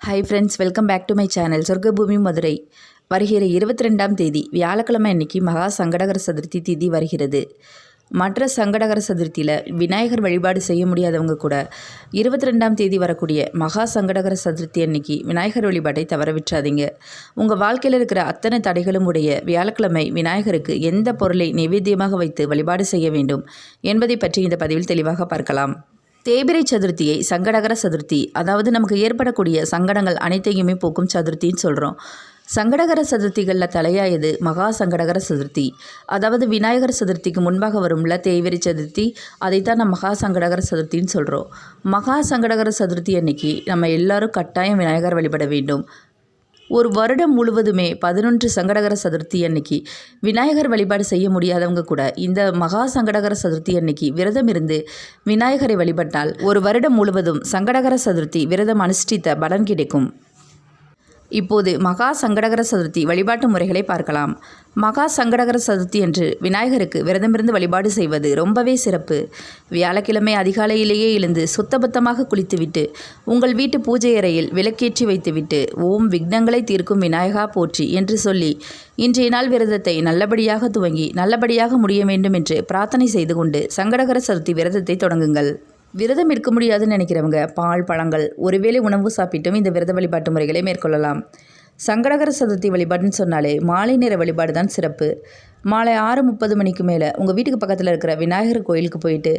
Hi friends welcome back to my channel சொர்க்கபூமி Madurai வருகிற இருபத்தி ரெண்டாம் தேதி வியாழக்கிழமை அன்னைக்கு மகா சங்கடகர சதுர்த்தி திதி வருகிறது. மற்ற சங்கடகர சதுர்த்தியில் விநாயகர் வழிபாடு செய்ய முடியாதவங்க கூட இருபத்தி ரெண்டாம் தேதி வரக்கூடிய மகா சங்கடகர சதுர்த்தி அன்னைக்கு விநாயகர் வழிபாட்டை தவற விட்றாதீங்க உங்கள் வாழ்க்கையில் இருக்கிற அத்தனை தடைகளும் உடைய வியாழக்கிழமை விநாயகருக்கு எந்த பொருளை நைவேத்தியமாக வைத்து வழிபாடு செய்ய வேண்டும் என்பதை பற்றி இந்த பதிவில் தெளிவாக பார்க்கலாம். தேபிரை சதுர்த்தியை சங்கடகர சதுர்த்தி அதாவது நமக்கு ஏற்படக்கூடிய சங்கடங்கள் அனைத்தையுமே போக்கும் சதுர்த்தின்னு சொல்கிறோம் சங்கடகர சதுர்த்திகளில் தலையாயது மகா சங்கடகர சதுர்த்தி. அதாவது விநாயகர் சதுர்த்திக்கு முன்பாக வரும்ல தேவிரை சதுர்த்தி அதைத்தான் நம்ம மகா சங்கடகர சதுர்த்தின்னு சொல்கிறோம் மகா சங்கடகர சதுர்த்தி அன்னைக்கு நம்ம எல்லாரும் கட்டாயம் விநாயகர் வழிபட வேண்டும். ஒரு வருடம் முழுவதுமே பதினொன்று சங்கடகர சதுர்த்தி அன்னைக்கு. விநாயகர் வழிபாடு செய்ய முடியாதவங்க கூட இந்த மகா சங்கடகர சதுர்த்தி அன்னைக்கு விரதம் இருந்து விநாயகரை வழிபட்டால் ஒரு வருடம் முழுவதும் சங்கடகர சதுர்த்தி விரதம் அனுஷ்டித்த பலன் கிடைக்கும். இப்போது மகா சங்கடகர சதுர்த்தி வழிபாட்டு முறைகளை பார்க்கலாம். மகா சங்கடகர சதுர்த்தி என்று விநாயகருக்கு விரதமிருந்து வழிபாடு செய்வது ரொம்பவே சிறப்பு. வியாழக்கிழமை அதிகாலையிலேயே எழுந்து சுத்தபத்தமாக குளித்துவிட்டு உங்கள் வீட்டு பூஜை அறையில் விளக்கேற்றி வைத்துவிட்டு ஓம் விக்னங்களை தீர்க்கும் விநாயகா போற்றி என்று சொல்லி இன்றைய நாள் விரதத்தை நல்லபடியாக துவங்கி நல்லபடியாக முடிய வேண்டும் என்று பிரார்த்தனை செய்து கொண்டு சங்கடகர சதுர்த்தி விரதத்தை தொடங்குங்கள். விரதம் இருக்க முடியாதுன்னு நினைக்கிறவங்க பால் பழங்கள் ஒருவேளை உணவு சாப்பிட்டும் இந்த விரத வழிபாட்டு முறைகளை மேற்கொள்ளலாம். சங்கடகர சதுர்த்தி வழிபாடுன்னு சொன்னாலே மாலை நேர வழிபாடு தான் சிறப்பு. மாலை ஆறு முப்பது மணிக்கு மேலே உங்கள் வீட்டுக்கு பக்கத்தில் இருக்கிற விநாயகர் கோயிலுக்கு போயிட்டு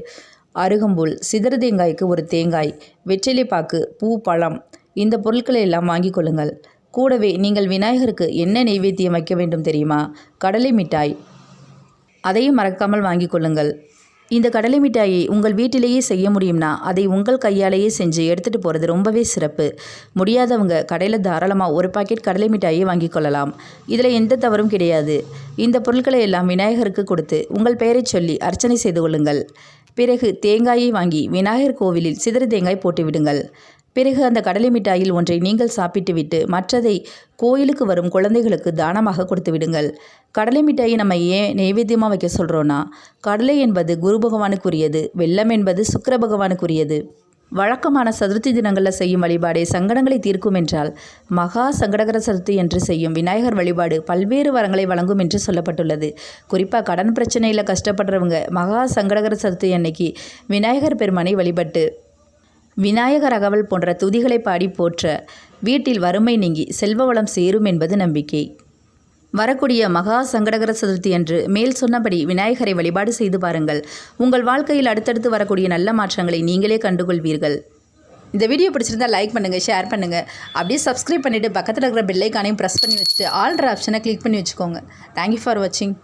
அருகம்புல் சிதறு தேங்காய்க்கு ஒரு தேங்காய் வெற்றிலைப்பாக்கு பூ பழம் இந்த பொருட்களை எல்லாம் வாங்கிக் கொள்ளுங்கள். கூடவே நீங்கள் விநாயகருக்கு என்ன நெய்வேத்தியம் வைக்க வேண்டும் தெரியுமா? கடலை மிட்டாய். அதையும் மறக்காமல் வாங்கிக் கொள்ளுங்கள். இந்த கடலை மிட்டாயை உங்கள் வீட்டிலேயே செய்ய முடியும்னா அதை உங்கள் கையாலேயே செஞ்சு எடுத்துகிட்டு போகிறது ரொம்பவே சிறப்பு. முடியாதவங்க கடையில் தாராளமாக ஒரு பாக்கெட் கடலை மிட்டாயை வாங்கி கொள்ளலாம். இதில் எந்த தவறும் கிடையாது. இந்த பொருட்களை எல்லாம் விநாயகருக்கு கொடுத்து உங்கள் பெயரை சொல்லி அர்ச்சனை செய்து கொள்ளுங்கள். பிறகு தேங்காயை வாங்கி விநாயகர் கோவிலில் சிதறு தேங்காய் போட்டுவிடுங்கள் பிறகு அந்த கடலை மிட்டாயில் ஒன்றை நீங்கள் சாப்பிட்டுவிட்டு மற்றதை கோயிலுக்கு வரும் குழந்தைகளுக்கு தானமாக கொடுத்து விடுங்கள். கடலை மிட்டாயை நம்ம ஏன் நைவேத்தியமாக வைக்க சொல்கிறோன்னா கடலை என்பது குரு பகவானுக்குரியது வெள்ளம் என்பது சுக்கர பகவானுக்குரியது. வழக்கமான சதுர்த்தி தினங்களில் செய்யும் வழிபாடே சங்கடங்களை தீர்க்கும் என்றால் மகா சங்கடகர சதுர்த்தி என்று செய்யும் விநாயகர் வழிபாடு பல்வேறு வரங்களை வழங்கும் என்று சொல்லப்பட்டுள்ளது. குறிப்பாக கடன் பிரச்சனையில் கஷ்டப்படுறவங்க மகா சங்கடகர சதுர்த்தி அன்னைக்கு விநாயகர் பெருமானை வழிபட்டு விநாயகர் அகவல் போன்ற துதிகளை பாடி போற்ற வீட்டில் வறுமை நீங்கி செல்வ வளம் சேரும் என்பது நம்பிக்கை. வரக்கூடிய மகா சங்கடகர சதுர்த்தி அன்று மேல் சொன்னபடி விநாயகரை வழிபாடு செய்து பாருங்கள். உங்கள் வாழ்க்கையில் அடுத்தடுத்து வரக்கூடிய நல்ல மாற்றங்களை நீங்களே கண்டுகொள்வீர்கள். இந்த வீடியோ பிடிச்சிருந்தா லைக் பண்ணுங்கள் ஷேர் பண்ணுங்கள் அப்படியே சப்ஸ்கிரைப் பண்ணிவிட்டு பக்கத்தில் இருக்கிற பெல்லைக்கானையும் ப்ரெஸ் பண்ணி வச்சுட்டு ஆல்ட்ரு ஆப்ஷனை கிளிக் பண்ணி வச்சுக்கோங்க. தேங்க்யூ ஃபார் வாட்சிங்